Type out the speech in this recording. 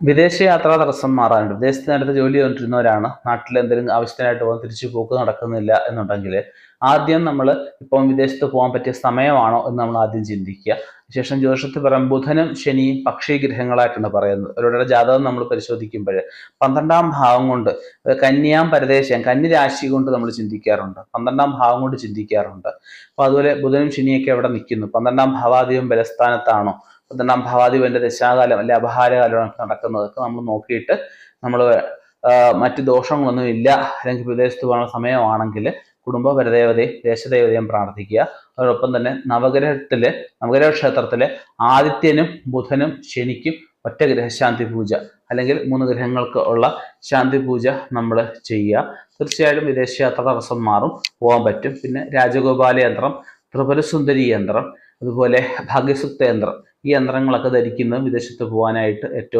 വിദേശയാത്രാ തടസ്സം മാറാനുണ്ട്. വിദേശത്ത് നേരത്തെ ജോലി ചെയ്തുകൊണ്ടിരുന്നവരാണ് നാട്ടിൽ എന്തെങ്കിലും ആവശ്യത്തിനായിട്ട് പോകുന്ന തിരിച്ചു പോക്ക് നടക്കുന്നില്ല എന്നുണ്ടെങ്കിൽ ആദ്യം നമ്മൾ ഇപ്പം വിദേശത്ത് പോകാൻ പറ്റിയ സമയമാണോ എന്ന് നമ്മൾ ആദ്യം ചിന്തിക്കുക. ശേഷം ജ്യോതിഷത്തിൽ പറയാം ബുധനും ശനിയും പക്ഷി ഗ്രഹങ്ങളായിട്ടാണ് പറയുന്നത്. അവരുടെ ജാതകം നമ്മൾ പരിശോധിക്കുമ്പോൾ പന്ത്രണ്ടാം ഭാവം കൊണ്ട് കന്യാം പരദേശം കന്യരാശി രാശി കൊണ്ട് നമ്മൾ ചിന്തിക്കാറുണ്ട്. പന്ത്രണ്ടാം ഭാവം കൊണ്ട് ചിന്തിക്കാറുണ്ട്. അപ്പോൾ അതുപോലെ ബുധനും ശനിയൊക്കെ എവിടെ നിൽക്കുന്നു. പന്ത്രണ്ടാം ഭാവാധിപം ബലസ്ഥാനത്താണോ? പന്ത്രണ്ടാം ഭാവാധിപന്റെ ദശാകാലം അല്ലെ അപഹാരകാലം നടക്കുന്നതൊക്കെ നമ്മൾ നോക്കിയിട്ട് നമ്മൾ മറ്റ് ദോഷങ്ങളൊന്നും ഇല്ല അല്ലെങ്കിൽ വിദേശത്ത് പോകാനുള്ള സമയമാണെങ്കിൽ കുടുംബ പരദേവതയും ദേശദേവതയും പ്രാർത്ഥിക്കുക. അതോടൊപ്പം തന്നെ നവഗ്രഹത്തിലെ നവഗ്രഹ ക്ഷേത്രത്തിലെ ആദിത്യനും ബുധനും ശനിക്കും ഒറ്റ ഗ്രഹശാന്തി പൂജ അല്ലെങ്കിൽ മൂന്ന് ഗ്രഹങ്ങൾക്ക് ഉള്ള ശാന്തി പൂജ നമ്മൾ ചെയ്യുക. തീർച്ചയായിട്ടും വിദേശയാത്ര തടസ്സം മാറും പോകാൻ പറ്റും. പിന്നെ രാജഗോപാല യന്ത്രം ത്രിപുരസുന്ദരി യന്ത്രം അതുപോലെ ഭാഗ്യസുക്ത യന്ത്രം. ഈ യന്ത്രങ്ങളൊക്കെ ധരിക്കുന്നത് വിദേശത്ത് പോകാനായിട്ട് ഏറ്റവും